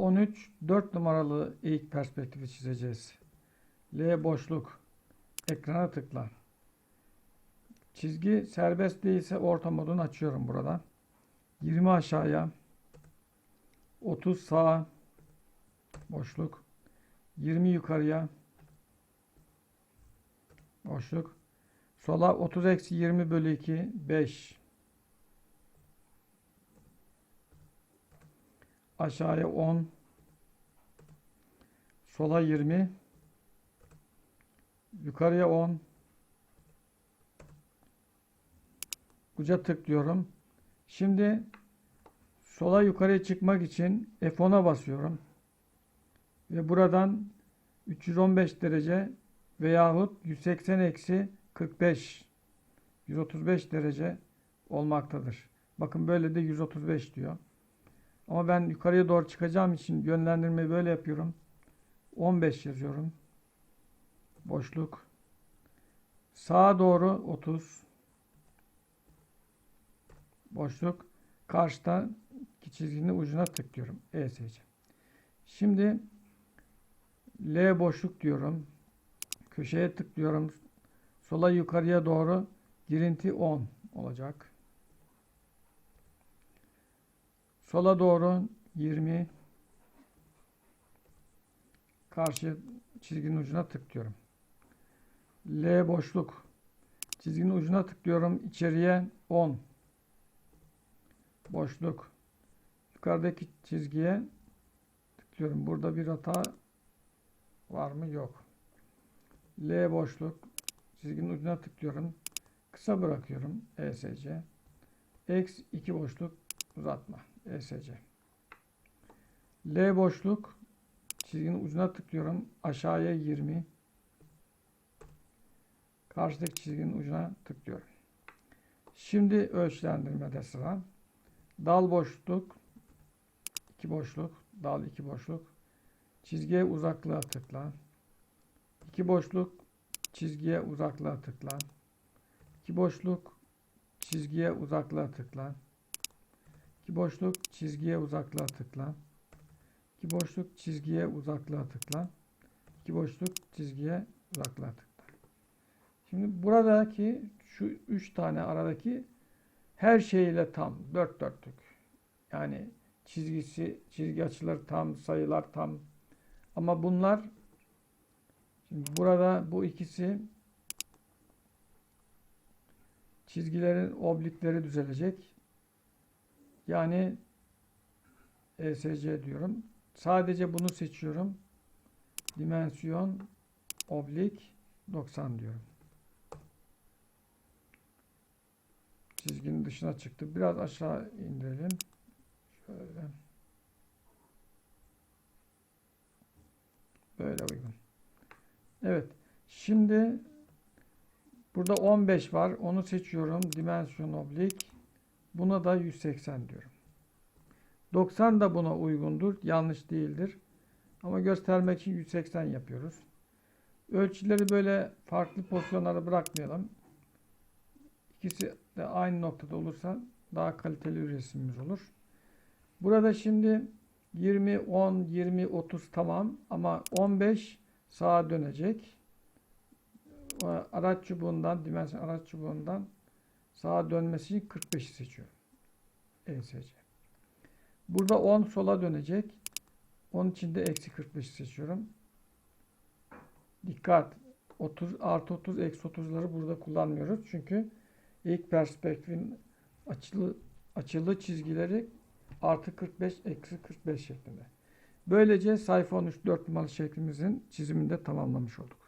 13 4 numaralı eğik perspektifi çizeceğiz. L boşluk. Ekrana tıkla. Çizgi serbest değilse orta modunu açıyorum burada. 20 aşağıya. 30 sağa. Boşluk. 20 yukarıya. Boşluk. Sola 30 eksi 20 bölü 2. 5. Aşağıya 10. Sola 20. Yukarıya 10. Uca tıklıyorum. Şimdi sola yukarıya çıkmak için F10'a basıyorum. Ve buradan 315 derece veyahut 180 eksi 45 135 derece olmaktadır. Bakın böyle de 135 diyor. Ama ben yukarıya doğru çıkacağım için yönlendirmeyi böyle yapıyorum. 15 yazıyorum. Boşluk. Sağa doğru 30. Boşluk. Karşıda çizginin ucuna tıklıyorum. ESC. Şimdi L boşluk diyorum. Köşeye tıklıyorum. Sola yukarıya doğru girinti 10 olacak. Sola doğru 20. Karşı çizginin ucuna tıklıyorum. L boşluk. Çizginin ucuna tıklıyorum. İçeriye 10. Boşluk. Yukarıdaki çizgiye tıklıyorum. Burada bir hata var mı? Yok. L boşluk. Çizginin ucuna tıklıyorum. Kısa bırakıyorum. ESC. X 2 boşluk uzatma. ESC. L boşluk. Çizginin ucuna tıklıyorum. Aşağıya 20. Karşıdaki çizginin ucuna tıklıyorum. Şimdi ölçülendirmede sıra. Dal boşluk. 2 boşluk. Dal 2 boşluk. Çizgiye uzaklığa tıkla. 2 boşluk. Çizgiye uzaklığa tıkla. 2 boşluk. Çizgiye uzaklığa tıkla. 2 boşluk çizgiye uzaklığa tıkla. 2 boşluk çizgiye uzaklığa tıkla. 2 boşluk çizgiye uzaklığa tıkla. Şimdi buradaki şu 3 tane aradaki her şeyle tam dört dörtlük. Yani çizgisi, çizgi açıları tam, sayılar tam. Ama bunlar şimdi burada bu ikisi çizgilerin oblikleri düzelecek. Yani ESC diyorum. Sadece bunu seçiyorum. Dimensiyon oblik 90 diyorum. Çizginin dışına çıktı. Biraz aşağı indirelim. Şöyle. Böyle uygun. Evet. Şimdi burada 15 var. Onu seçiyorum. Dimensiyon oblik. Buna da 180 diyorum. 90 da buna uygundur. Yanlış değildir. Ama göstermek için 180 yapıyoruz. Ölçüleri böyle farklı pozisyonlara bırakmayalım. İkisi de aynı noktada olursa daha kaliteli bir resimimiz olur. Burada şimdi 20, 10, 20, 30 tamam ama 15 sağa dönecek. Araç çubuğundan, dimensyon araç çubuğundan sağa dönmesi için 45'i seçiyorum. ESC. Burada 10 sola dönecek. Onun için de eksi 45'i seçiyorum. Dikkat! 30 artı 30 eksi 30'ları burada kullanmıyoruz. Çünkü ilk perspektifin açılı, açılı çizgileri artı 45 eksi 45 şeklinde. Böylece sayfa 13 4 numaralı şeklimizin çizimini de tamamlamış olduk.